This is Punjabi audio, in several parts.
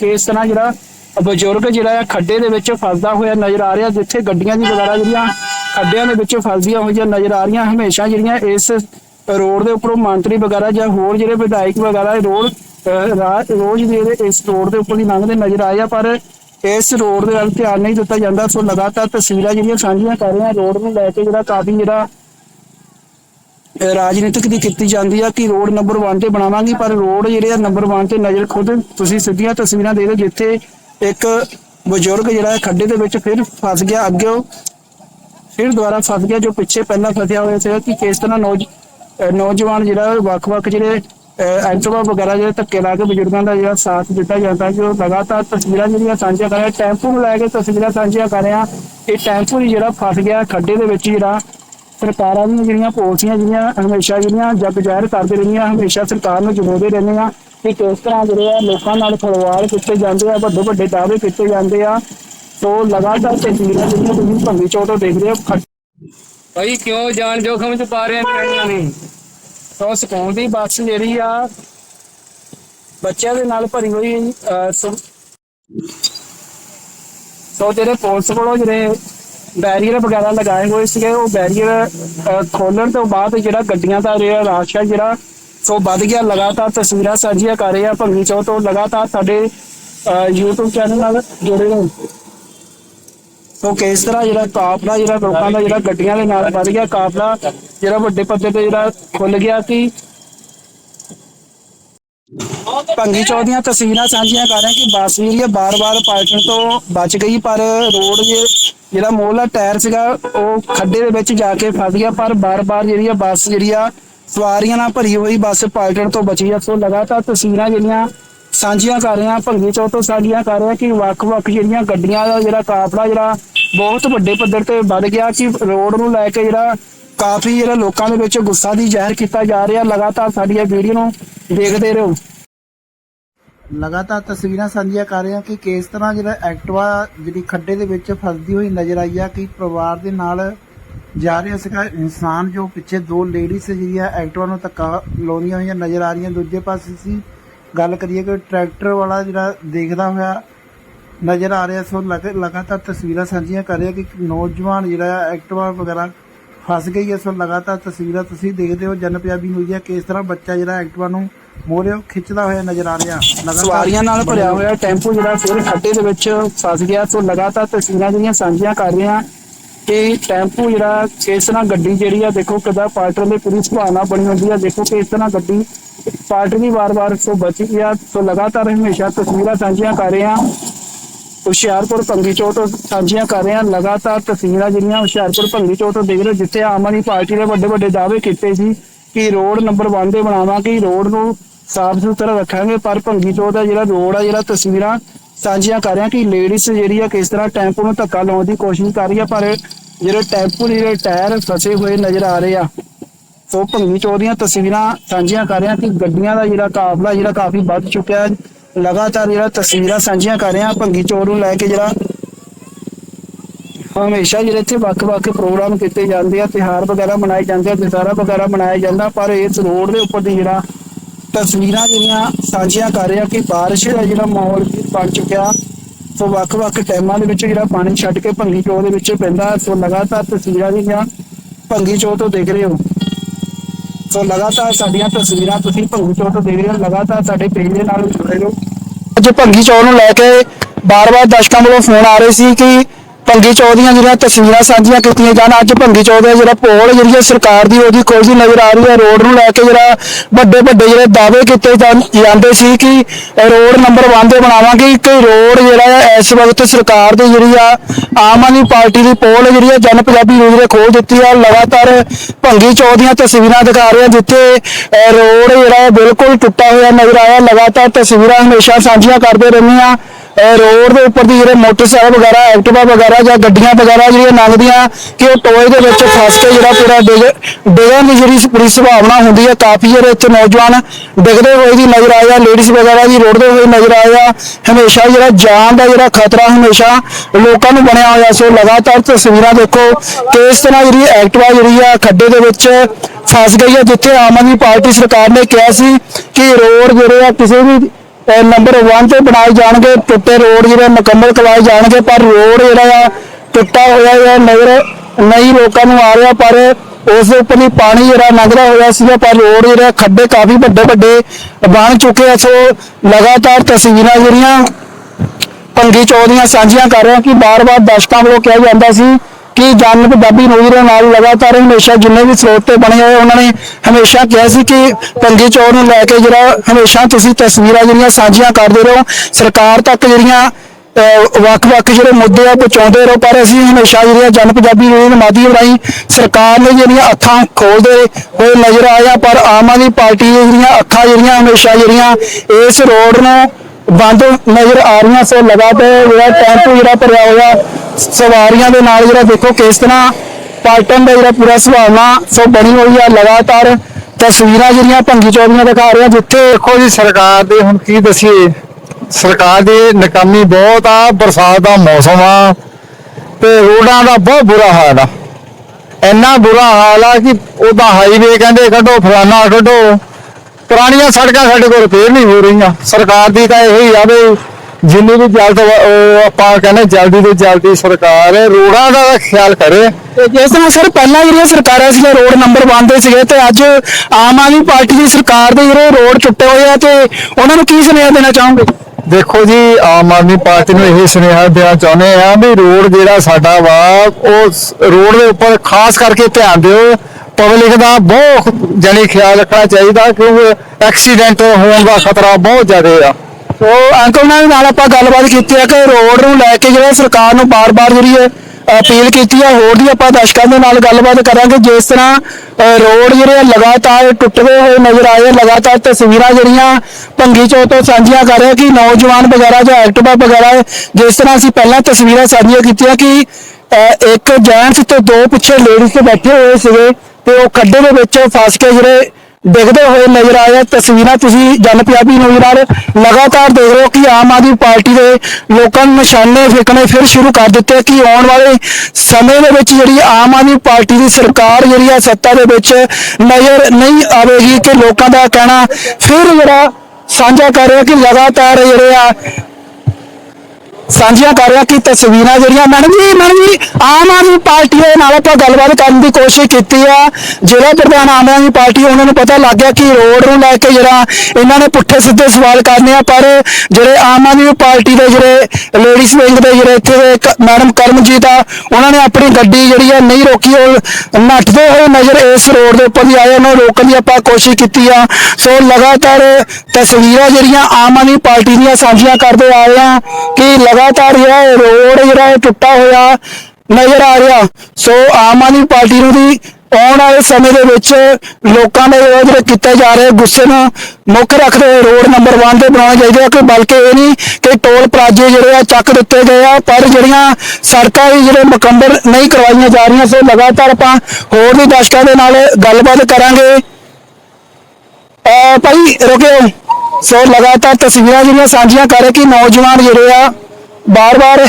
ਕਿ ਇਸ ਤਰ੍ਹਾਂ ਜਿਹੜਾ ਬਜ਼ੁਰਗ ਜਿਹੜਾ ਆ ਖੱਡੇ ਦੇ ਵਿੱਚ ਫਸਦਾ ਹੋਇਆ ਨਜ਼ਰ ਆ ਰਿਹਾ, ਜਿੱਥੇ ਗੱਡੀਆਂ ਦੀ ਵਗੈਰਾ ਜਿਹੜੀਆਂ ਖੱਡਿਆਂ ਦੇ ਵਿੱਚ ਫਸਦੀਆਂ ਹੋਈਆਂ ਨਜ਼ਰ ਆ ਰਹੀਆਂ, ਹਮੇਸ਼ਾ ਜਿਹੜੀਆਂ ਇਸ ਰੋਡ ਦੇ ਉੱਪਰੋਂ ਮੰਤਰੀ ਵਗੈਰਾ ਜਾਂ ਹੋਰ ਜਿਹੜੇ ਵਿਧਾਇਕ ਵਗੈਰਾ ਇਹ ਰੋਡ ਰੋਜ਼ ਜਿਹੜੇ ਇਸ ਰੋਡ ਦੇ ਉੱਪਰ ਦੀ ਲੰਘਦੇ ਨਜ਼ਰ ਆਏ ਆ, ਪਰ ਇਸ ਰੋਡ ਦੇ ਵੱਲ ਧਿਆਨ ਨਹੀਂ ਦਿੱਤਾ ਜਾਂਦਾ, ਸੋ ਲਗਾਤਾਰ ਤਸਵੀਰਾਂ ਜਿਹੜੀਆਂ ਸਾਂਝੀਆਂ ਕਰ ਰਹੇ ਆ, ਰੋਡ ਨੂੰ ਲੈ ਕੇ ਜਿਹੜਾ ਕਾਫੀ ਜਿਹੜਾ ਰਾਜਨੀਤਿਕ ਦੀ ਕੀਤੀ ਜਾਂਦੀ ਆ ਕਿ ਰੋਡ ਨੰਬਰ 1 ਤੇ ਬਣਾਵਾਂਗੇ, ਪਰ ਰੋਡ ਜਿਹੜੇ ਆ ਨੰਬਰ 1 ਤੇ ਨਜ਼ਰ ਖੁਦ ਤੁਸੀਂ ਸਿੱਧੀਆਂ ਤਸਵੀਰਾਂ ਦੇ ਦਿਓ, ਜਿੱਥੇ ਇੱਕ ਬਜ਼ੁਰਗ ਜਿਹੜਾ ਖੱਡੇ ਦੇ ਵਿੱਚ ਫਿਰ ਫਸ ਗਿਆ ਅੱਗੇ ਉਹ ਫਿਰ ਦੁਬਾਰਾ ਫਸ ਗਿਆ, ਜੋ ਪਿੱਛੇ ਪਹਿਲਾਂ ਫਸਿਆ ਹੋਇਆ ਸੀ ਕਿ ਕਿਸ ਤਰ੍ਹਾਂ ਨੌਜ ਨੌਜਵਾਨ ਜਿਹੜਾ ਵੱਖ-ਵੱਖ ਜਿਹੜੇ ਐਂਟਰਵਾ ਵਗੈਰਾ ਜਿਹੜੇ ਧੱਕੇ ਲਾ ਕੇ ਬਜ਼ੁਰਗਾਂ ਦਾ ਜਿਹੜਾ ਸਾਥ ਦਿੱਤਾ ਜਾਂਦਾ ਕਿ ਉਹ ਲਗਾਤਾਰ ਤਸਵੀਰਾਂ ਜਿਹੜੀਆਂ ਸਾਂਝੀਆਂ ਕਰ ਰਿਹਾ ਟੈਂਪੂ ਨੂੰ ਲੈ ਕੇ ਤਸਵੀਰਾਂ ਸਾਂਝੀਆਂ ਕਰ ਰਿਹਾ ਇਹ ਟੈਂਪੂ ਜਿਹੜਾ ਫਸ ਗਿਆ ਖੱਡੇ ਦੇ ਵਿੱਚ ਜਿਹੜਾ ਸਰਕਾਰਾਂ ਦੀਆਂ ਜਿਹੜੀਆਂ ਪਾਲਿਸੀਆਂ ਜਿਹੜੀਆਂ ਹਮੇਸ਼ਾ ਜਿਹੜੀਆਂ ਜੱਗ ਜ਼ਾਹਿਰ ਕਰਦੇ ਰਹਿੰਦੀਆਂ ਹਮੇਸ਼ਾ ਸਰਕਾਰ ਨੂੰ ਜਰੂਰਦੇ ਰਹਿੰਦੇ ਆ ਕਿ ਕਿਸ ਤਰ੍ਹਾਂ ਜਿਹੜੇ ਆ ਲੋਕਾਂ ਨਾਲ ਖਲਵਾੜ ਕੀਤੇ ਜਾਂਦੇ ਆ ਵੱਡੇ ਵੱਡੇ ਦਾਅਵੇ ਕੀਤੇ ਜਾਂਦੇ ਆ ਸੋ ਲਗਾਤਾਰ ਤਸਵੀਰਾਂ ਜਿਹੜੀਆਂ ਤੁਸੀਂ ਭੰਗੀ ਚੌਟੋ ਦੇਖ ਰਹੇ ਹੋ ਭਾਈ ਕਿਉਂ ਜਾਨ ਜੋਖਮ ਚ ਪਾ ਰਹੇ ਨੇ? ਇਹਨਾਂ ਸਕੂਲ ਦੀ ਬੱਸ ਜਿਹੜੀ ਆ, ਬੱਚਿਆਂ ਦੇ ਨਾਲ ਭਰੀ ਹੋਈ ਸੋ ਜਿਹੜੇ ਪੁਲਿਸ ਕੋਲੋਂ ਜਿਹੜੇ ਬੈਰੀਅਰ ਵਗੈਰਾ ਲਗਾਏ ਹੋਏ ਸੀਗੇ ਉਹ ਬੈਰੀਅਰ ਖੋਲਣ ਤੋਂ ਬਾਅਦ ਜਿਹੜਾ ਗੱਡੀਆਂ ਦਾ ਜਿਹੜਾ ਰਾਸ਼ ਆ ਜਿਹੜਾ ਸੋ ਵੱਧ ਗਿਆ। ਲਗਾਤਾਰ ਤਸਵੀਰਾਂ ਸਾਂਝੀਆਂ ਕਰ ਰਹੇ ਆ ਭੰਗੀ ਚੌ ਤੋਂ। ਲਗਾਤਾਰ ਸਾਡੇ ਅਹ, YouTube ਚੈਨਲ ਨਾਲ ਜੁੜੇ ਰਹੋ ਸੋ ਕਿਸ ਤਰ੍ਹਾਂ ਜਿਹੜਾ ਕਾਫਲਾ ਜਿਹੜਾ ਲੋਕਾਂ ਦਾ ਜਿਹੜਾ ਗੱਡੀਆਂ ਦੇ ਨਾਲ ਵੱਧ ਗਿਆ ਕਾਫਲਾ ਜਿਹੜਾ ਵੱਡੇ ਪੱਧਰ ਤੇ ਜਿਹੜਾ ਖੁੱਲ ਗਿਆ ਸੀ। ਭੰਗੀ ਚੌ ਦੀਆਂ ਤਸਵੀਰਾਂ ਸਾਂਝੀਆਂ ਕਰ ਰਹੇ ਕਿ ਬੱਸ ਜਿਹੜੀ ਹੈ ਬਾਰ-ਬਾਰ ਪਲਟਣ ਤੋਂ ਬਚ ਗਈ, ਪਰ ਰੋਡ ਜੇ ਜਿਹੜਾ ਮੋਹਲਾ ਟਾਇਰ ਸੀਗਾ, ਉਹ ਖੱਡੇ ਦੇ ਵਿੱਚ ਜਾ ਕੇ ਫਸ ਗਿਆ, ਪਰ ਬਾਰ-ਬਾਰ ਜਿਹੜੀ ਆ ਬੱਸ ਜਿਹੜੀ ਆ, ਸਵਾਰੀਆਂ ਨਾਲ ਭਰੀ ਹੋਈ ਬੱਸ ਪਲਟਣ ਤੋਂ ਬਚੀ ਆ। ਸੋ ਲਗਾਤਾਰ ਤਸਵੀਰਾਂ ਜਿਹੜੀਆਂ ਸਾਂਝੀਆਂ ਕਰ ਰਹੇ ਆ ਭੰਗੀ ਚੌ ਤੋਂ ਸਾਂਝੀਆਂ ਕਰ ਰਹੇ ਕਿ ਵੱਖ-ਵੱਖ ਜਿਹੜੀਆਂ ਗੱਡੀਆਂ ਦਾ ਜਿਹੜਾ ਕਾਫਲਾ ਜਿਹੜਾ ਬਹੁਤ ਵੱਡੇ ਪੱਧਰ ਤੇ ਵੱਧ ਗਿਆ ਕਿ ਰੋਡ ਨੂੰ ਲੈ ਕੇ ਜਿਹੜਾ ਕਾਫੀ ਜਿਹੜਾ ਲੋਕਾਂ ਦੇ ਵਿੱਚ ਗੁੱਸਾ ਦੀ ਜ਼ਾਹਿਰ ਕੀਤਾ ਜਾ ਰਿਹਾ। ਲਗਾਤਾਰ ਸਾਡੀ ਇਹ ਵੀਡੀਓ ਨੂੰ ਦੇਖਦੇ ਰਹੋ। ਲਗਾਤਾਰ ਤਸਵੀਰਾਂ ਸਾਂਝੀਆਂ ਕਰ ਰਹੇ ਹਾਂ ਕਿ ਕਿਸ ਤਰ੍ਹਾਂ ਜਿਹੜਾ ਐਕਟਵਾ ਜਿਹੜੀ ਖੱਡੇ ਦੇ ਵਿੱਚ ਫਸਦੀ ਹੋਈ ਨਜ਼ਰ ਆਈ ਆ, ਕਿ ਪਰਿਵਾਰ ਦੇ ਨਾਲ ਜਾ ਰਿਹਾ ਸੀਗਾ ਇਨਸਾਨ ਜੋ ਪਿੱਛੇ ਦੋ ਲੇਡੀਜ਼ ਜਿਹੜੀਆਂ ਐਕਟਵਾ ਨੂੰ ਧੱਕਾ ਲਾਉਂਦੀਆਂ ਹੋਈਆਂ ਨਜ਼ਰ ਆ ਰਹੀਆਂ, ਦੂਜੇ ਪਾਸੇ ਸੀ ਗੱਲ ਕਰੀਏ ਕਿ ਟਰੈਕਟਰ ਵਾਲਾ ਜਿਹੜਾ ਦੇਖਦਾ ਹੋਇਆ ਨਜ਼ਰ ਆ ਰਿਹਾ, ਸੋ ਲਗ- ਲਗਾਤਾਰ ਤਸਵੀਰਾਂ ਸਾਂਝੀਆਂ ਕਰ ਰਿਹਾ ਕਿ ਨੌਜਵਾਨ ਜਿਹੜਾ ਐਕਟਵਾ ਵਗੈਰਾ ਫਸ ਗਈ ਹੈ, ਸੋ ਲਗਾਤਾਰ ਤਸਵੀਰਾਂ ਤੁਸੀਂ ਦੇਖਦੇ ਹੋ, ਜਨ ਪੰਜਾਬੀ ਨਿਊਜ਼ ਹੈ ਕਿਸ ਤਰ੍ਹਾਂ ਬੱਚਾ ਜਿਹੜਾ ਐਕਟਵਾ ਨੂੰ ਮੋਰਿਓ ਖਿੱਚਦਾ ਹੋਇਆ ਨਜ਼ਰ ਆ ਰਿਹਾ। ਸਵਾਰੀਆਂ ਨਾਲ ਭਰਿਆ ਹੋਇਆ ਟੈਂਪੂ ਜਿਹੜਾ ਫਿਰ ਖੱਡੇ ਦੇ ਵਿੱਚ ਫਸ ਗਿਆ। ਸੋ ਲਗਾਤਾਰ ਤਸਵੀਰਾਂ ਜਿਹੜੀਆਂ ਸਾਂਝੀਆਂ ਕਰ ਰਹੇ ਹਾਂ ਕਿ ਟੈਂਪੂ ਜਿਹੜਾ ਕਿਸ ਤਰ੍ਹਾਂ ਗੱਡੀ ਜਿਹੜੀ ਆ ਦੇਖੋ ਕਿਦਾਂ ਪਾਰਟਰ ਦੇ ਪੂਰੀ ਸੁਭਾਵਨਾ ਬਣੀ ਹੁੰਦੀ ਆ। ਦੇਖੋ ਕਿਸ ਤਰ੍ਹਾਂ ਗੱਡੀ ਪਾਰਟਰ ਦੀ ਵਾਰ-ਵਾਰ ਸੋ ਬਚੀ ਗਿਆ ਸੋ ਲਗਾਤਾਰ ਹਮੇਸ਼ਾ ਤਸਵੀਰਾਂ ਸਾਂਝੀਆਂ ਕਰ ਰਹੇ। ਹਾਂ ਹੁਸ਼ਿਆਰਪੁਰ ਭੰਗੀ ਚੌਕ ਤੋਂ ਸਾਂਝੀਆਂ ਕਰ ਰਹੇ। ਹਾਂ ਲਗਾਤਾਰ ਤਸਵੀਰਾਂ ਜਿਹੜੀਆਂ ਹੁਸ਼ਿਆਰਪੁਰ ਭੰਗੀ ਚੌਕ ਤੋਂ ਦੇਖ ਰਹੇ ਹੋ, ਜਿੱਥੇ ਆਮ ਆਦਮੀ ਪਾਰਟੀ ਦੇ ਵੱਡੇ ਵੱਡੇ ਦਾਅਵੇ ਕੀਤੇ ਸੀ ਕਿ ਰੋਡ ਨੰਬਰ 1 ਦੇ ਬਣਾਵਾਂਗੇ ਰੋਡ ਨੂੰ ਸਾਫ਼ ਸੁਥਰਾ ਰੱਖਾਂਗੇ, ਪਰ ਭੰਗੀ ਚੌਕ ਦਾ ਜਿਹੜਾ ਰੋਡ ਆ, ਜਿਹੜਾ ਤਸਵੀਰਾਂ ਸਾਂਝੀਆਂ ਕਰ ਰਹੇ ਕਿ ਲੇਡੀਜ਼ ਜਿਹੜੀ ਆ ਕਿਸ ਤਰ੍ਹਾਂ ਟੈਂਪੂ ਨੂੰ ਧੱਕਾ ਲਾਉਣ ਦੀ ਕੋਸ਼ਿਸ਼ ਕਰ ਰਹੀ ਆ, ਪਰ ਜਿਹੜੇ ਟੈਂਪੂ ਦੇ ਜਿਹੜੇ ਟਾਇਰ ਫਸੇ ਹੋਏ ਨਜ਼ਰ ਆ ਰਹੇ ਆ, ਸੋ ਭੰਗੀ ਚੌਕ ਦੀਆਂ ਤਸਵੀਰਾਂ ਸਾਂਝੀਆਂ ਕਰ ਰਹੇ ਕਿ ਗੱਡੀਆਂ ਦਾ ਜਿਹੜਾ ਕਾਫਲਾ ਜਿਹੜਾ ਕਾਫੀ ਵੱਧ ਚੁੱਕਿਆ ਲਗਾਤਾਰ ਜਿਹੜਾ ਤਸਵੀਰਾਂ ਸਾਂਝੀਆਂ ਕਰ ਰਿਹਾ ਹਾਂ ਭੰਗੀ ਚੌਕ ਨੂੰ ਲੈ ਕੇ ਜਿਹੜਾ ਹਮੇਸ਼ਾ ਜਿਹੜੇ ਇੱਥੇ ਵੱਖ-ਵੱਖ ਪ੍ਰੋਗਰਾਮ ਕੀਤੇ ਜਾਂਦੇ ਆ ਤਿਹਾਰ ਵਗੈਰਾ ਮਨਾਏ ਜਾਂਦੇ ਆ ਦਸਹਿਰਾ ਵਗੈਰਾ ਮਨਾਇਆ ਜਾਂਦਾ, ਪਰ ਇਸ ਰੋਡ ਦੇ ਉੱਪਰ ਦੀ ਜਿਹੜਾ ਤਸਵੀਰਾਂ ਜਿਹੜੀਆਂ ਸਾਂਝੀਆਂ ਕਰ ਰਿਹਾ ਕਿ ਬਾਰਿਸ਼ ਦਾ ਜਿਹੜਾ ਮਾਹੌਲ ਬਣ ਚੁੱਕਿਆ, ਸੋ ਵੱਖ-ਵੱਖ ਟਾਈਮਾਂ ਦੇ ਵਿੱਚ ਜਿਹੜਾ ਪਾਣੀ ਛੱਡ ਕੇ ਭੰਗੀ ਚੌਕ ਦੇ ਵਿੱਚ ਪੈਂਦਾ, ਸੋ ਲਗਾਤਾਰ ਤਸਵੀਰਾਂ ਜਿਹੜੀਆਂ ਭੰਗੀ ਚੌਕ ਤੋਂ ਦੇਖ ਰਹੇ ਹੋ। ਸੋ ਲਗਾਤਾਰ ਸਾਡੀਆਂ ਤਸਵੀਰਾਂ ਤੁਸੀਂ ਭੰਗੀ ਚੌਕ ਤੋਂ ਦੇਖ ਰਹੇ ਹੋ, ਲਗਾਤਾਰ ਸਾਡੇ ਪੇਜ ਦੇ ਨਾਲ ਜੁੜੇ ਰਹੋ ਅੱਜ ਭੰਗੀ ਚੌਕ ਨੂੰ ਲੈ ਕੇ ਬਾਰ-ਬਾਰ ਦਰਸ਼ਕਾਂ ਵੱਲੋਂ ਫੋਨ ਆ ਰਹੇ ਸੀ ਕਿ ਭੰਗੀ ਚੌ ਦੀਆਂ ਜਿਹੜੀਆਂ ਤਸਵੀਰਾਂ ਸਾਂਝੀਆਂ ਕੀਤੀਆਂ ਜਾਣ, ਅੱਜ ਭੰਗੀ ਚੌ ਦਾ ਜਿਹੜਾ ਪੋਲ ਜਿਹੜੀ ਹੈ ਸਰਕਾਰ ਦੀ, ਉਹਦੀ ਕੋਈ ਨਜ਼ਰ ਆ ਰਹੀ ਹੈ। ਰੋਡ ਨੂੰ ਲੈ ਕੇ ਜਿਹੜਾ ਵੱਡੇ ਵੱਡੇ ਜਿਹੜੇ ਦਾਅਵੇ ਕੀਤੇ ਜਾਂਦੇ ਸੀ ਕਿ ਰੋਡ ਨੰਬਰ 1 ਦੇ ਬਣਾਵਾਂਗੇ ਕਿ ਰੋਡ ਜਿਹੜਾ ਹੈ, ਇਸ ਵਕਤ ਸਰਕਾਰ ਦੀ ਜਿਹੜੀ ਆ, ਆਮ ਆਦਮੀ ਪਾਰਟੀ ਦੀ ਪੋਲ ਜਿਹੜੀ ਹੈ, ਜਨ ਪੰਜਾਬੀ ਨਿਊਜ਼ ਨੇ ਖੋਲ ਦਿੱਤੀ ਆ। ਲਗਾਤਾਰ ਭੰਗੀ ਚੌ ਦੀਆਂ ਤਸਵੀਰਾਂ ਦਿਖਾ ਰਹੇ ਆ ਜਿੱਥੇ ਰੋਡ ਜਿਹੜਾ ਹੈ, ਬਿਲਕੁਲ ਟੁੱਟਾ ਹੋਇਆ ਨਜ਼ਰ ਆਇਆ। ਲਗਾਤਾਰ ਤਸਵੀਰਾਂ ਹਮੇਸ਼ਾ ਸਾਂਝੀਆਂ ਕਰਦੇ ਰਹਿੰਦੇ ਆ ਰੋਡ ਦੇ ਉੱਪਰ ਦੀ ਜਿਹੜੇ ਮੋਟਰਸਾਈਕਲ ਵਗੈਰਾ, ਐਕਟਿਵਾ ਵਗੈਰਾ ਜਾਂ ਗੱਡੀਆਂ ਵਗੈਰਾ ਜਿਹੜੀਆਂ ਲੰਘਦੀਆਂ, ਕਿ ਉਹ ਟੋਏ ਦੇ ਵਿੱਚ ਫਸ ਕੇ ਜਿਹੜਾ ਪੂਰਾ ਡਿੱਗ, ਡਿੱਗਣ ਦੀ ਜਿਹੜੀ ਪੂਰੀ ਸੰਭਾਵਨਾ ਹੁੰਦੀ ਹੈ, ਕਾਫੀ ਜਿਹੜੇ ਇੱਥੇ ਨੌਜਵਾਨ ਡਿੱਗਦੇ ਹੋਏ ਦੀ ਨਜ਼ਰ ਆਇਆ ਲੇਡੀਜ਼ ਵਗੈਰਾ ਵੀ ਰੋਡਦੇ ਹੋਏ ਨਜ਼ਰ ਆਇਆ ਹਮੇਸ਼ਾ ਜਿਹੜਾ ਜਾਨ ਦਾ ਜਿਹੜਾ ਖਤਰਾ ਹਮੇਸ਼ਾ ਲੋਕਾਂ ਨੂੰ ਬਣਿਆ ਹੋਇਆ, ਸੋ ਲਗਾਤਾਰ ਤਸਵੀਰਾਂ ਦੇਖੋ ਕਿ ਇਸ ਤਰ੍ਹਾਂ ਜਿਹੜੀ ਐਕਟਿਵਾ ਜਿਹੜੀ ਆ, ਖੱਡੇ ਦੇ ਵਿੱਚ ਫਸ ਗਈ ਹੈ ਜਿੱਥੇ ਆਮ ਆਦਮੀ ਪਾਰਟੀ ਸਰਕਾਰ ਨੇ ਕਿਹਾ ਸੀ ਕਿ ਰੋਡ ਜਿਹੜੇ ਆ, ਕਿਸੇ ਵੀ ਨੰਬਰ 1 ਤੇ ਬਣਾਏ ਜਾਣਗੇ, ਟੁੱਟੇ ਰੋਡ ਜਿਹੜੇ ਮੁਕੰਮਲ ਕਰਵਾਏ ਜਾਣਗੇ, ਪਰ ਰੋਡ ਜਿਹੜਾ ਆ, ਟੁੱਟਾ ਹੋਇਆ ਜਾਂ ਨਜ਼ਰ ਨਹੀਂ ਲੋਕਾਂ ਨੂੰ ਆ ਰਿਹਾ, ਪਰ ਉਸ ਦੇ ਉੱਪਰ ਹੀ ਪਾਣੀ ਜਿਹੜਾ ਲੰਘਦਾ ਹੋਇਆ ਸੀਗਾ, ਪਰ ਰੋਡ ਜਿਹੜਾ ਖੱਡੇ ਕਾਫੀ ਵੱਡੇ ਵੱਡੇ ਬਣ ਚੁੱਕੇ ਆ, ਸੋ ਲਗਾਤਾਰ ਤਸਵੀਰਾਂ ਜਿਹੜੀਆਂ ਪੰਗੀ ਚੌ ਦੀਆਂ ਸਾਂਝੀਆਂ ਕਰ ਰਿਹਾ ਕਿ ਬਾਰ-ਬਾਰ ਦਰਸ਼ਕਾਂ ਵੱਲੋਂ ਕਿਹਾ ਜਾਂਦਾ ਸੀ ਕਿ ਜਨ ਪੰਜਾਬੀ ਨਿਊਜ਼ ਨਾਲ ਲਗਾਤਾਰ ਹਮੇਸ਼ਾ ਜਿੰਨੇ ਵੀ ਸਰੋਤੇ ਬਣੇ ਹੋਏ ਉਹਨਾਂ ਨੇ ਹਮੇਸ਼ਾ ਕਿਹਾ ਸੀ ਕਿ ਭੰਗੀ ਚੌ ਨੂੰ ਲੈ ਕੇ ਜਿਹੜਾ ਹਮੇਸ਼ਾ ਤੁਸੀਂ ਤਸਵੀਰਾਂ ਜਿਹੜੀਆਂ ਸਾਂਝੀਆਂ ਕਰਦੇ ਰਹੋ ਸਰਕਾਰ ਤੱਕ ਜਿਹੜੀਆਂ ਅਹ, ਵੱਖ-ਵੱਖ ਜਿਹੜੇ ਮੁੱਦੇ ਆ ਪਹੁੰਚਾਉਂਦੇ ਰਹੋ ਪਰ ਅਸੀਂ ਹਮੇਸ਼ਾ ਜਿਹੜੀਆਂ ਜਨ ਪੰਜਾਬੀ ਨਿਊਜ਼ ਦੇ ਮਾਧਿਅਮ ਰਾਹੀਂ ਸਰਕਾਰ ਨੇ ਜਿਹੜੀਆਂ ਅੱਖਾਂ ਖੋਲਦੇ ਹੋਏ ਨਜ਼ਰ ਆਇਆ ਪਰ ਆਮ ਆਦਮੀ ਪਾਰਟੀ ਦੀਆਂ ਜਿਹੜੀਆਂ ਅੱਖਾਂ ਜਿਹੜੀਆਂ ਹਮੇਸ਼ਾ ਜਿਹੜੀਆਂ ਇਸ ਰੋਡ ਨੂੰ ਬੰਦ ਨਜ਼ਰ ਆ ਰਹੀਆਂ ਸੋ ਲਗਾਤਾਰ ਜਿਹੜਾ ਟੈਂਪੂ ਜਿਹੜਾ ਭਰਿਆ ਹੋਇਆ, ਸਵਾਰੀਆਂ ਦੇ ਨਾਲ ਜਿਹੜਾ ਦੇਖੋ ਕਿਸ ਤਰ੍ਹਾਂ ਪਾਲਟਨ ਦਾ ਜਿਹੜਾ ਪੂਰਾ ਸੁਭਾਵਨਾ ਸੋ ਬਣੀ ਹੋਈ ਆ ਲਗਾਤਾਰ ਤਸਵੀਰਾਂ ਜਿਹੜੀਆਂ ਭੰਗੀ ਚੌਧਰੀਆਂ ਦਿਖਾ ਰਹੇ ਜਿੱਥੇ ਦੇਖੋ ਜੀ, ਸਰਕਾਰ ਦੇ ਹੁਣ ਕੀ ਦਸੀਏ? ਸਰਕਾਰ ਦੀ ਨਕਾਮੀ ਬਹੁਤ ਆ, ਬਰਸਾਤ ਦਾ ਮੌਸਮ ਆ ਤੇ ਰੋਡਾਂ ਦਾ ਬਹੁਤ ਬੁਰਾ ਹਾਲ ਆ। ਇੰਨਾ ਬੁਰਾ ਹਾਲ ਆ ਕਿ ਉਹਦਾ ਹਾਈਵੇ ਕਹਿੰਦੇ ਕੱਢੋ, ਫਲਾਨਾ ਕੱਢੋ। ਪੁਰਾਣੀਆਂ ਸੜਕਾਂ ਸਾਡੇ ਕੋਲ ਰਿਪੇਅਰ ਨਹੀਂ ਹੋ ਰਹੀਆਂ। ਸਰਕਾਰ ਦੀ ਤਾਂ ਇਹੋ ਆ ਵੀ ਜਿੰਨੀ ਵੀ ਜਲਦ ਉਹ ਆਪਾਂ ਕਹਿੰਦੇ ਜਲਦੀ ਤੋਂ ਜਲਦੀ ਸਰਕਾਰ ਰੋਡਾਂ ਦਾ ਖਿਆਲ ਕਰੇ। ਤੇ ਜਿਸ ਤਰ੍ਹਾਂ ਸਰ ਪਹਿਲਾਂ ਜਿਹੜੀਆਂ ਸਰਕਾਰਾਂ ਸੀਗੀਆਂ ਰੋਡ ਨੰਬਰ ਬੰਦੇ ਸੀਗੇ ਤੇ ਅੱਜ ਆਮ ਆਦਮੀ ਪਾਰਟੀ ਦੀ ਸਰਕਾਰ ਦੇ ਜਿਹੜੇ ਰੋਡ ਟੁੱਟੇ ਹੋਏ ਆ ਤੇ ਉਹਨਾਂ ਨੂੰ ਕੀ ਸੁਨੇਹਾ ਦੇਣਾ ਚਾਹੋਗੇ? ਦੇਖੋ ਜੀ ਆਮ ਆਦਮੀ ਪਾਰਟੀ ਨੂੰ ਇਹ ਸੁਨੇਹਾ ਦੇਣਾ ਚਾਹੁੰਦੇ ਆ ਵੀ ਰੋਡ ਜਿਹੜਾ ਸਾਡਾ ਵਾ ਉਹ ਸ- ਰੋਡ ਦੇ ਉੱਪਰ ਖਾਸ ਕਰਕੇ ਧਿਆਨ ਦਿਓ। ਪਬਲਿਕ ਦਾ ਬਹੁਤ ਜਾਨੀ ਖਿਆਲ ਰੱਖਣਾ ਚਾਹੀਦਾ ਕਿਉਂਕਿ ਐਕਸੀਡੈਂਟ ਹੋਣ ਦਾ ਖਤਰਾ ਬਹੁਤ ਜ਼ਿਆਦਾ ਆ। ਸੋ ਅੰਕਲ ਨਾਲ ਨਾਲ ਆਪਾਂ ਗੱਲਬਾਤ ਕੀਤੀ ਹੈ ਕਿ ਰੋਡ ਨੂੰ ਲੈ ਕੇ ਜਿਹੜਾ ਸਰਕਾਰ ਨੂੰ ਬਾਰ-ਬਾਰ ਜਿਹੜੀ ਹੈ ਅਪੀਲ ਕੀਤੀ ਹੈ ਹੋਰ ਵੀ ਆਪਾਂ ਦਰਸ਼ਕਾਂ ਦੇ ਨਾਲ ਗੱਲਬਾਤ ਕਰਾਂਗੇ। ਜਿਸ ਤਰ੍ਹਾਂ ਰੋਡ ਜਿਹੜੇ ਲਗਾਤਾਰ ਟੁੱਟਦੇ ਹੋਏ ਨਜ਼ਰ ਆਏ ਲਗਾਤਾਰ ਤਸਵੀਰਾਂ ਜਿਹੜੀਆਂ ਭੰਗੀ ਚੌ ਤੋਂ ਸਾਂਝੀਆਂ ਕਰ ਰਹੇ ਕਿ ਨੌਜਵਾਨ ਵਗੈਰਾ ਜਾਂ ਐਕਟਿਵਾ ਵਗੈਰਾ ਜਿਸ ਤਰ੍ਹਾਂ ਅਸੀਂ ਪਹਿਲਾਂ ਤਸਵੀਰਾਂ ਸਾਂਝੀਆਂ ਕੀਤੀਆਂ ਕਿ ਇੱਕ ਜੈਂਟਸ ਤੇ ਦੋ ਪਿੱਛੇ ਲੇਡੀਜ਼ ਤੇ ਬੈਠੇ ਹੋਏ ਸੀਗੇ। ਤੇ ਉਹ ਖੱਡੇ ਦੇ ਵਿੱਚ ਫਸ ਕੇ ਜਿਹੜੇ ਡਿੱਗਦੇ ਹੋਏ ਨਜ਼ਰ ਆਏ ਆ। ਤਸਵੀਰਾਂ ਤੁਸੀਂ ਜਨ ਪੰਜਾਬੀ ਨਾਲ ਲਗਾਤਾਰ ਦੇਖ ਰਹੇ ਹੋ ਕਿ ਆਮ ਆਦਮੀ ਪਾਰਟੀ ਦੇ ਲੋਕਾਂ ਨੂੰ ਨਿਸ਼ਾਨੇ ਫੇਕਣੇ ਫਿਰ ਸ਼ੁਰੂ ਕਰ ਦਿੱਤੇ ਕਿ ਆਉਣ ਵਾਲੇ ਸਮੇਂ ਦੇ ਵਿੱਚ ਜਿਹੜੀ ਆਮ ਆਦਮੀ ਪਾਰਟੀ ਦੀ ਸਰਕਾਰ ਜਿਹੜੀ ਆ ਸੱਤਾ ਦੇ ਵਿੱਚ ਨਜ਼ਰ ਨਹੀਂ ਆਵੇਗੀ ਕਿ ਲੋਕਾਂ ਦਾ ਕਹਿਣਾ ਫਿਰ ਜਿਹੜਾ ਸਾਂਝਾ ਕਰ ਰਿਹਾ ਕਿ ਲਗਾਤਾਰ ਜਿਹੜੇ ਆ ਸਾਂਝੀਆਂ ਕਰ ਰਿਹਾ ਕਿ ਤਸਵੀਰਾਂ ਜਿਹੜੀਆਂ, ਮੈਡਮ ਜੀ ਮੈਡਮ ਜੀ, ਆਮ ਆਦਮੀ ਪਾਰਟੀ ਦੇ ਨਾਲ ਆਪਾਂ ਗੱਲਬਾਤ ਕਰਨ ਦੀ ਕੋਸ਼ਿਸ਼ ਕੀਤੀ ਆ। ਜ਼ਿਲ੍ਹਾ ਪ੍ਰਧਾਨ ਆਮ ਆਦਮੀ ਪਾਰਟੀ, ਉਹਨਾਂ ਨੂੰ ਪਤਾ ਲੱਗ ਗਿਆ ਕਿ ਰੋਡ ਨੂੰ ਲੈ ਕੇ ਜਿਹੜਾ ਇਹਨਾਂ ਨੇ ਪੁੱਠੇ ਸਿੱਧੇ ਸਵਾਲ ਕਰਨੇ ਆ, ਪਰ ਜਿਹੜੇ ਆਮ ਆਦਮੀ ਪਾਰਟੀ ਦੇ ਜਿਹੜੇ ਲੇਡੀਜ਼ ਵਿੰਗ ਦੇ ਜਿਹੜੇ ਇੱਥੇ ਦੇ ਕ- ਮੈਡਮ ਕਰਮਜੀਤ ਆ, ਉਹਨਾਂ ਨੇ ਆਪਣੀ ਗੱਡੀ ਜਿਹੜੀ ਆ ਨਹੀਂ ਰੋਕੀ, ਉਹ ਨੱਠਦੇ ਹੋਏ ਨਜ਼ਰ ਇਸ ਰੋਡ ਦੇ ਉੱਪਰ ਦੀ ਆਏ, ਉਹਨਾਂ ਨੂੰ ਰੋਕਣ ਦੀ ਆਪਾਂ ਕੋਸ਼ਿਸ਼ ਕੀਤੀ ਆ। ਸੋ ਲਗਾਤਾਰ ਤਸਵੀਰਾਂ ਜਿਹੜੀਆਂ ਆਮ ਆਦਮੀ ਪਾਰਟੀ ਦੀਆਂ ਸਾਂਝੀਆਂ ਕਰਦੇ ਆ ਰਹੇ ਆ ਕਿ ਲਗਾ ਲਗਾਤਾਰ ਜਿਹੜਾ ਰੋਡ ਜਿਹੜਾ ਇਹ ਟੁੱਟਾ ਹੋਇਆ ਨਜ਼ਰ ਆ ਰਿਹਾ। ਸੋ ਆਮ ਆਦਮੀ ਪਾਰਟੀ ਨੂੰ ਵੀ ਆਉਣ ਵਾਲੇ ਸਮੇਂ ਦੇ ਵਿੱਚ ਲੋਕਾਂ ਦੇ ਜਿਹੜਾ ਜਿਹੜੇ ਜਾ ਰਹੇ, ਗੁੱਸੇ ਨੂੰ ਮੁੱਖ ਰੱਖਦੇ ਹੋਏ ਰੋਡ ਨੰਬਰ 1 ਤੇ ਬਣਾਉਣੇ ਚਾਹੀਦੇ ਕਿ ਬਲਕਿ ਇਹ ਨਹੀਂ ਕਿ ਟੋਲ ਪਲਾਜ਼ੇ ਜਿਹੜੇ ਆ ਚੱਕ ਦਿੱਤੇ ਗਏ ਆ, ਪਰ ਜਿਹੜੀਆਂ ਸੜਕਾਂ ਵੀ ਜਿਹੜੇ ਮੁਕੰਮਲ ਨਹੀਂ ਕਰਵਾਈਆਂ ਜਾ ਰਹੀਆਂ, ਸੋ ਲਗਾਤਾਰ ਆਪਾਂ ਹੋਰ ਵੀ ਦਰਸ਼ਕਾਂ ਦੇ ਨਾਲ ਗੱਲਬਾਤ ਕਰਾਂਗੇ। ਅਹ ਭਾਈ, ਰੁਕਿਓ। ਸੋ ਲਗਾਤਾਰ ਤਸਵੀਰਾਂ ਜਿਹੜੀਆਂ ਸਾਂਝੀਆਂ ਕਰ ਰਹੇ ਕਿ ਨੌਜਵਾਨ ਜਿਹੜੇ ਆ ਬਾਰ-ਬਾਰ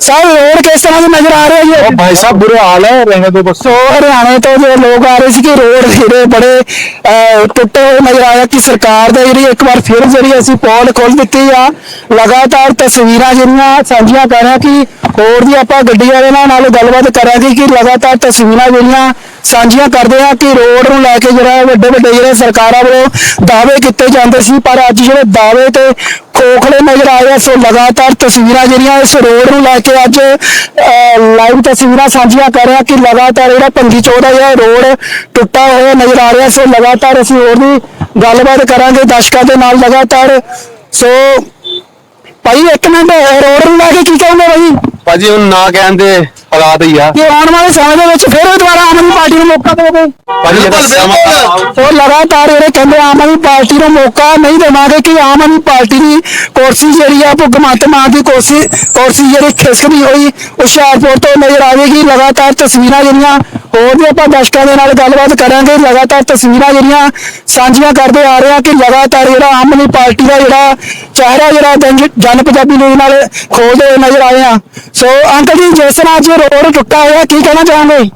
ਸਭ ਰੋਡ ਕਿਸ ਤਰ੍ਹਾਂ ਦੇ ਨਜ਼ਰ ਆ ਰਹੇ ਜੀ। ਭਾਈ ਸਾਹਿਬ ਬੁਰੇ ਹਾਲ ਹੈ ਰਹਿਣੇ ਤੋਂ ਬਸ ਸੋ ਹਰਿਆਣੇ ਤੋਂ ਜੋ ਲੋਕ ਆ ਰਹੇ ਸੀ ਕਿ ਰੋਡ ਜਿਹੜੇ ਬੜੇ ਅਹ, ਟੁੱਟੇ ਹੋਏ ਨਜ਼ਰ ਆਇਆ ਕਿ ਸਰਕਾਰ ਦਾ ਜਿਹੜੀ ਇੱਕ ਵਾਰ ਫਿਰ ਜਿਹੜੀ ਅਸੀਂ ਪੌਲ ਖੋਲ ਦਿੱਤੀ ਆ ਲਗਾਤਾਰ ਤਸਵੀਰਾਂ ਜਿਹੜੀਆਂ ਸਾਂਝੀਆਂ ਕਰ ਰਹੇ ਕਿ ਹੋਰ ਵੀ ਆਪਾਂ ਗੱਡੀ ਵਾਲੇ ਨਾਲ ਨਾਲ ਗੱਲਬਾਤ ਕਰਾਂਗੇ ਕਿ ਲਗਾਤਾਰ ਤਸਵੀਰਾਂ ਜਿਹੜੀਆਂ ਸਾਂਝੀਆਂ ਕਰਦੇ ਆ ਕਿ ਰੋਡ ਨੂੰ ਲੈ ਕੇ ਜਿਹੜਾ ਵੱਡੇ ਵੱਡੇ ਜਿਹੜੇ ਸਰਕਾਰਾਂ ਵੱਲੋਂ ਦਾਅਵੇ ਕੀਤੇ ਜਾਂਦੇ ਸੀ, ਪਰ ਅੱਜ ਜਿਹੜੇ ਦਾਅਵੇ ਤੇ ਖੋਖਲੇ ਨਜ਼ਰ ਆਏ ਆ, ਸੋ ਲਗਾਤਾਰ ਤਸਵੀਰਾਂ ਜਿਹੜੀਆਂ ਇਸ ਰੋਡ ਨੂੰ ਲੈ ਕੇ ਅੱਜ ਲਾਈਵ ਤਸਵੀਰਾਂ ਸਾਂਝੀਆਂ ਕਰ ਰਿਹਾ ਕਿ ਲਗਾਤਾਰ ਜਿਹੜਾ ਪੰਜੀ ਚੌ ਦਾ ਜਿਹੜਾ ਰੋਡ ਟੁੱਟਾ ਹੋਇਆ ਨਜ਼ਰ ਆ ਰਿਹਾ, ਸੋ ਲਗਾਤਾਰ ਅਸੀਂ ਹੋਰ ਵੀ ਗੱਲਬਾਤ ਕਰਾਂਗੇ ਦਰਸ਼ਕਾਂ ਦੇ ਨਾਲ ਲਗਾਤਾਰ। ਸੋ ਭਾਈ, ਇੱਕ ਮਿੰਟ ਰੋਡ ਨੂੰ ਲੈ ਕੇ ਕੀ ਕਹੋਗੇ ਭਾਈ? ਭਾਜੀ ਹੁਣ ਨਾ ਕਹਿੰਦੇ ਹਾਲਾਤ ਹੀ ਆ। ਕਿ ਆਉਣ ਵਾਲੇ ਸਮੇਂ ਦੇ ਵਿੱਚ ਫਿਰ ਦੁਬਾਰਾ ਆਮ ਆਦਮੀ ਪਾਰਟੀ ਨੂੰ ਮੌਕਾ ਦੇਵੋਗੇ? ਭਾਜੀ ਜਿਹੜਾ ਸਮਾਂ ਸੋ ਲਗਾਤਾਰ ਜਿਹੜੇ ਕਹਿੰਦੇ ਆਮ ਆਦਮੀ ਪਾਰਟੀ ਨੂੰ ਮੌਕਾ ਨਹੀਂ ਦੇਵਾਂਗੇ ਕਿ ਆਮ ਆਦਮੀ ਪਾਰਟੀ ਦੀ ਕੁਰਸੀ ਜਿਹੜੀ ਆ ਭਗਵੰਤ ਮਾਨ ਦੀ ਕੁਰਸੀ ਕੁਰਸੀ ਜਿਹੜੀ ਖਿਸਕਦੀ ਹੋਈ ਹੁਸ਼ਿਆਰਪੁਰ ਤੋਂ ਨਜ਼ਰ ਆਵੇਗੀ। ਲਗਾਤਾਰ ਤਸਵੀਰਾਂ ਜਿਹੜੀਆਂ ਹੋਰ ਵੀ ਆਪਾਂ ਦਰਸ਼ਕਾਂ ਦੇ ਨਾਲ ਗੱਲਬਾਤ ਕਰਾਂਗੇ। ਲਗਾਤਾਰ ਤਸਵੀਰਾਂ ਜਿਹੜੀਆਂ ਸਾਂਝੀਆਂ ਕਰਦੇ ਆ ਰਹੇ ਆ ਕਿ ਲਗਾਤਾਰ ਜਿਹੜਾ ਆਮ ਆਦਮੀ ਪਾਰਟੀ ਦਾ ਜਿਹੜਾ ਚਿਹਰਾ ਜਿਹੜਾ ਜਨ ਜਨ ਪੰਜਾਬੀ ਨਿਊਜ਼ ਨਾਲ ਖੋਲਦੇ ਹੋਏ ਨਜ਼ਰ ਆਏ ਆ। ਸੋ ਅੰਕਲ ਜੀ ਜਿਸ ਤਰ੍ਹਾਂ ਅੱਜ ਰੋਡ ਟੁੱਟਾ ਹੋਇਆ ਕੀ ਕਹਿਣਾ ਚਾਹਾਂਗੇ?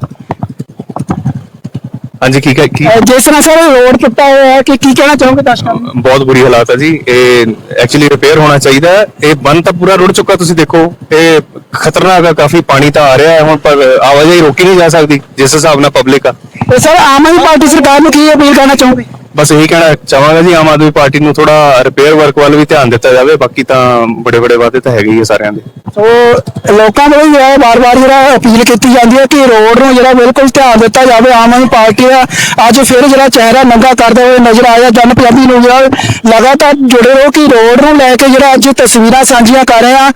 ਹਾਂਜੀ ਕੀ ਕਹਿ- ਕੀ ਅਹ ਜਿਸ ਤਰ੍ਹਾਂ ਸਰ ਰੋਡ ਟੁੱਟਾ ਹੋਇਆ ਹੈ ਕਿ ਕੀ ਕਹਿਣਾ ਚਾਹੋਗੇ ਦਰਸ਼ਕਾਂ ਨੂੰ? ਬਹੁਤ ਬੁਰੀ ਹਾਲਾਤ ਹੈ ਜੀ। ਇਹ ਐਕਚੁਅਲੀ ਰਿਪੇਅਰ ਹੋਣਾ ਚਾਹੀਦਾ। ਹੈ ਇਹ ਬੰਨ ਤਾਂ ਪੂਰਾ ਰੁੜ ਚੁੱਕਾ ਤੁਸੀਂ ਦੇਖੋ। ਇਹ ਖਤਰਨਾਕ ਹੈ ਕਾਫੀ ਪਾਣੀ ਤਾਂ ਆ ਰਿਹਾ ਹੈ ਹੁਣ ਪਰ ਆਵਾਜਾਈ ਰੋਕੀ ਨਹੀਂ ਜਾ ਸਕਦੀ ਜਿਸ ਹਿਸਾਬ ਨਾਲ ਪਬਲਿਕ ਆ। ਤੇ ਸਰ ਆਮ ਆਦਮੀ ਪਾਰਟੀ ਸਰਕਾਰ ਨੂੰ ਕੀ ਅਪੀਲ ਕਰਨਾ ਚਾਹੋਗੇ? ਬਸ ਇਹੀ ਕਹਿਣਾ ਚਾਹਾਂਗਾ ਜੀ ਆਮ ਆਦਮੀ ਪਾਰਟੀ ਨੂੰ ਥੋੜਾ ਰਿਪੇਅਰ ਵਰਕ ਵੱਲ ਵੀ ਧਿਆਨ ਦਿੱਤਾ ਜਾਵੇ ਬਾਕੀ ਤਾਂ ਬੜੇ ਬੜੇ ਵਾਅਦੇ ਤਾਂ ਹੈਗੇ ਹੀ ਆ ਸਾਰਿਆਂ ਦੇ। ਸੋ ਲੋਕਾਂ ਵੱਲੋਂ ਜਿਹੜਾ ਬਾਰ-ਬਾਰ ਜਿਹੜਾ ਅਪੀਲ ਕੀਤੀ ਜਾਂਦੀ ਹੈ ਕਿ ਰੋਡ ਨੂੰ ਜਿਹੜਾ ਬਿਲਕੁਲ ਧਿਆਨ ਦਿੱਤਾ ਜਾਵੇ ਆਮ ਆਦਮੀ ਪਾਰਟੀ ਦਾ ਅੱਜ ਫਿਰ ਜਿਹੜਾ ਚਿਹਰਾ ਨੰਗਾ ਕਰਦੇ ਹੋਏ ਨਜ਼ਰ ਆਇਆ ਜਨ ਪੰਜਾਬੀ ਨੂੰ ਜਿਹੜਾ ਲਗਾਤਾਰ ਜੁੜੇ ਰਹੋ ਕਿ ਰੋਡ ਨੂੰ ਲੈ ਕੇ ਜਿਹੜਾ ਅੱਜ ਤਸਵੀਰਾਂ ਸਾਂਝੀਆਂ ਕਰ ਰਹੇ ਆ